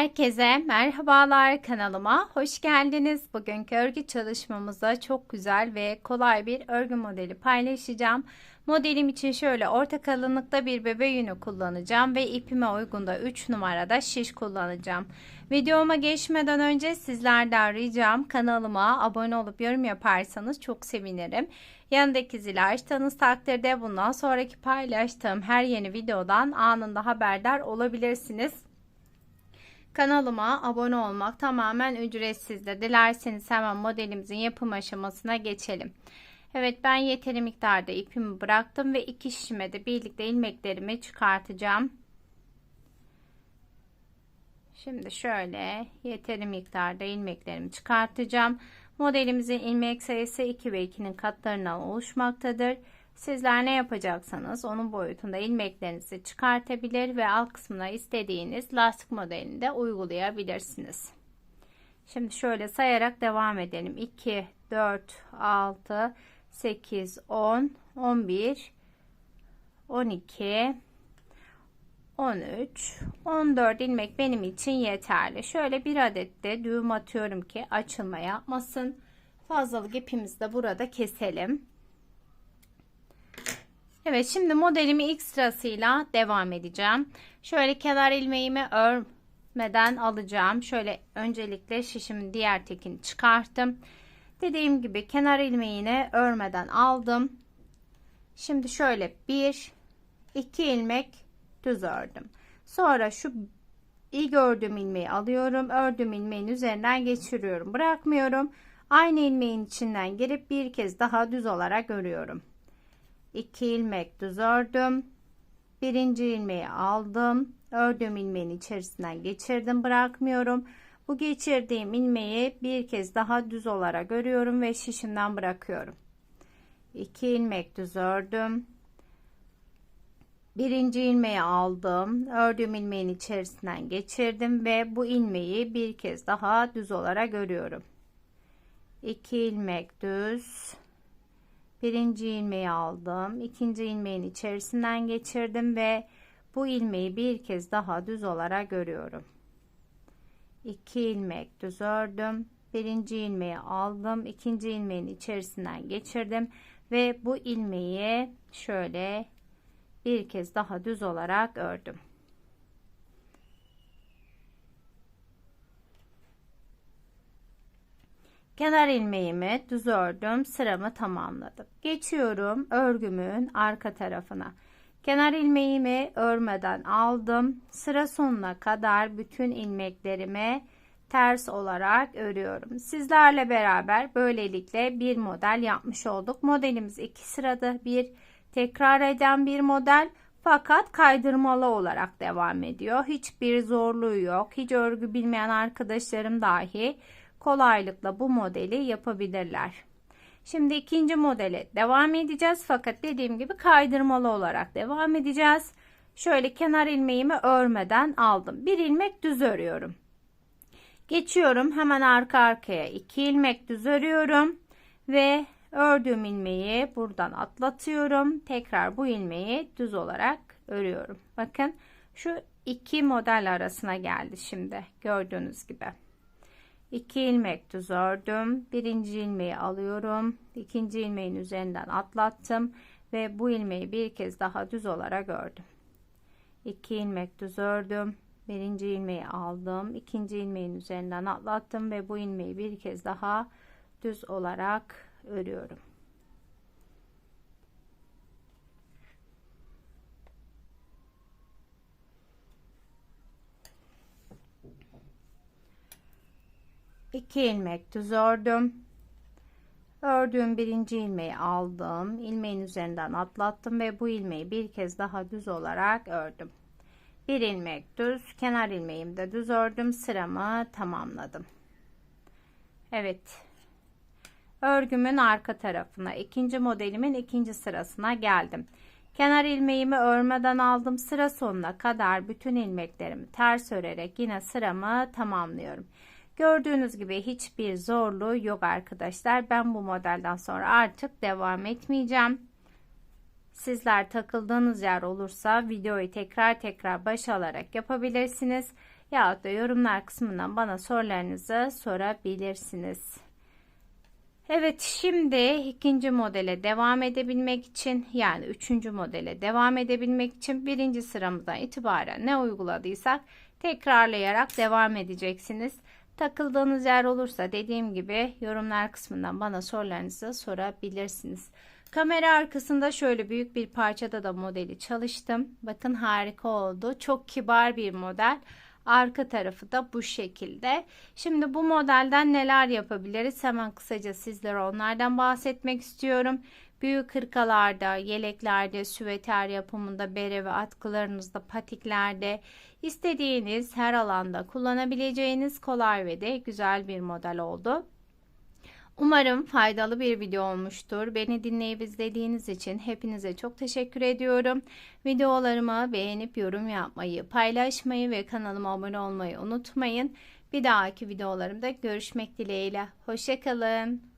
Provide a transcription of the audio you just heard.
Herkese merhabalar kanalıma hoş geldiniz. Bugünkü örgü çalışmamızda çok güzel ve kolay bir örgü modeli paylaşacağım. Modelim için şöyle orta kalınlıkta bir bebe yünü kullanacağım ve ipime uygun da 3 numarada şiş kullanacağım. Videoma geçmeden önce sizlerden ricam kanalıma abone olup yorum yaparsanız çok sevinirim. Yanındaki zili açtığınız takdirde bundan sonraki paylaştığım her yeni videodan anında haberdar olabilirsiniz. Kanalıma abone olmak tamamen ücretsizdir. Dilerseniz hemen modelimizin yapım aşamasına geçelim. Evet ben yeteri miktarda ipimi bıraktım ve iki şişime de birlikte ilmeklerimi çıkartacağım. Şimdi şöyle yeteri miktarda ilmeklerimi çıkartacağım. Modelimizin ilmek sayısı 2 ve 2'nin katlarından oluşmaktadır. Sizler ne yapacaksanız onun boyutunda ilmeklerinizi çıkartabilir ve alt kısmına istediğiniz lastik modelini de uygulayabilirsiniz. Şimdi şöyle sayarak devam edelim. 2, 4, 6, 8, 10, 11, 12, 13, 14 ilmek benim için yeterli. Şöyle bir adet de düğüm atıyorum ki açılma yapmasın. Fazlalık ipimizi de burada keselim. Evet şimdi modelimi ilk sırasıyla devam edeceğim. Şöyle kenar ilmeğimi örmeden alacağım. Şöyle öncelikle şişimin diğer tekini çıkarttım. Dediğim gibi kenar ilmeğini örmeden aldım. Şimdi şöyle bir iki ilmek düz ördüm. Sonra şu ilk ördüğüm ilmeği alıyorum. Ördüğüm ilmeğin üzerinden geçiriyorum. Bırakmıyorum. Aynı ilmeğin içinden girip bir kez daha düz olarak örüyorum. 2 ilmek düz ördüm. Birinci ilmeği aldım. Ördüğüm ilmeğin içerisinden geçirdim. Bırakmıyorum. Bu geçirdiğim ilmeği bir kez daha düz olarak örüyorum ve şişimden bırakıyorum. 2 ilmek düz ördüm. Birinci ilmeği aldım. Ördüğüm ilmeğin içerisinden geçirdim ve bu ilmeği bir kez daha düz olarak örüyorum. 2 ilmek düz birinci ilmeği aldım ikinci ilmeğin içerisinden geçirdim ve bu ilmeği bir kez daha düz olarak örüyorum 2 ilmek düz ördüm birinci ilmeği aldım ikinci ilmeğin içerisinden geçirdim ve bu ilmeği şöyle bir kez daha düz olarak ördüm Kenar ilmeğimi düz ördüm. Sıramı tamamladım. Geçiyorum örgümün arka tarafına. Kenar ilmeğimi örmeden aldım. Sıra sonuna kadar bütün ilmeklerimi ters olarak örüyorum. Sizlerle beraber böylelikle bir model yapmış olduk. Modelimiz iki sırada bir tekrar eden bir model fakat kaydırmalı olarak devam ediyor. Hiçbir zorluğu yok. Hiç örgü bilmeyen arkadaşlarım dahi kolaylıkla bu modeli yapabilirler. Şimdi ikinci modele devam edeceğiz. Fakat dediğim gibi kaydırmalı olarak devam edeceğiz. Şöyle kenar ilmeğimi örmeden aldım. Bir ilmek düz örüyorum. Geçiyorum hemen arka arkaya iki ilmek düz örüyorum ve ördüğüm ilmeği buradan atlatıyorum. Tekrar bu ilmeği düz olarak örüyorum. Bakın şu iki model arasına geldi şimdi gördüğünüz gibi. 2 ilmek düz ördüm. Birinci ilmeği alıyorum. ikinci ilmeğin üzerinden atlattım ve bu ilmeği bir kez daha düz olarak ördüm. 2 ilmek düz ördüm. Birinci ilmeği aldım. ikinci ilmeğin üzerinden atlattım ve bu ilmeği bir kez daha düz olarak örüyorum. 2 ilmek düz ördüm. Ördüğüm birinci ilmeği aldım. ilmeğin üzerinden atlattım ve bu ilmeği bir kez daha düz olarak ördüm. Bir ilmek düz, kenar ilmeğimi de düz ördüm. Sıramı tamamladım. Evet. Örgümün arka tarafına, ikinci modelimin ikinci sırasına geldim. Kenar ilmeğimi örmeden aldım. Sıra sonuna kadar bütün ilmeklerimi ters örerek yine sıramı tamamlıyorum. Gördüğünüz gibi hiçbir zorluğu yok arkadaşlar. Ben bu modelden sonra artık devam etmeyeceğim. Sizler takıldığınız yer olursa videoyu tekrar tekrar baş alarak yapabilirsiniz. Yahut da yorumlar kısmından bana sorularınızı sorabilirsiniz. Evet şimdi ikinci modele devam edebilmek için yani üçüncü modele devam edebilmek için birinci sıramızdan itibaren ne uyguladıysak tekrarlayarak devam edeceksiniz. Takıldığınız yer olursa dediğim gibi yorumlar kısmından bana sorularınızı sorabilirsiniz. Kamera arkasında şöyle büyük bir parçada da modeli çalıştım. Bakın harika oldu. Çok kibar bir model. Arka tarafı da bu şekilde. Şimdi bu modelden neler yapabiliriz? Hemen kısaca sizlere onlardan bahsetmek istiyorum. Büyük hırkalarda, yeleklerde, süveter yapımında, bere ve atkılarınızda, patiklerde istediğiniz her alanda kullanabileceğiniz kolay ve de güzel bir model oldu. Umarım faydalı bir video olmuştur. Beni dinleyip izlediğiniz için hepinize çok teşekkür ediyorum. Videolarımı beğenip yorum yapmayı, paylaşmayı ve kanalıma abone olmayı unutmayın. Bir dahaki videolarımda görüşmek dileğiyle. Hoşçakalın.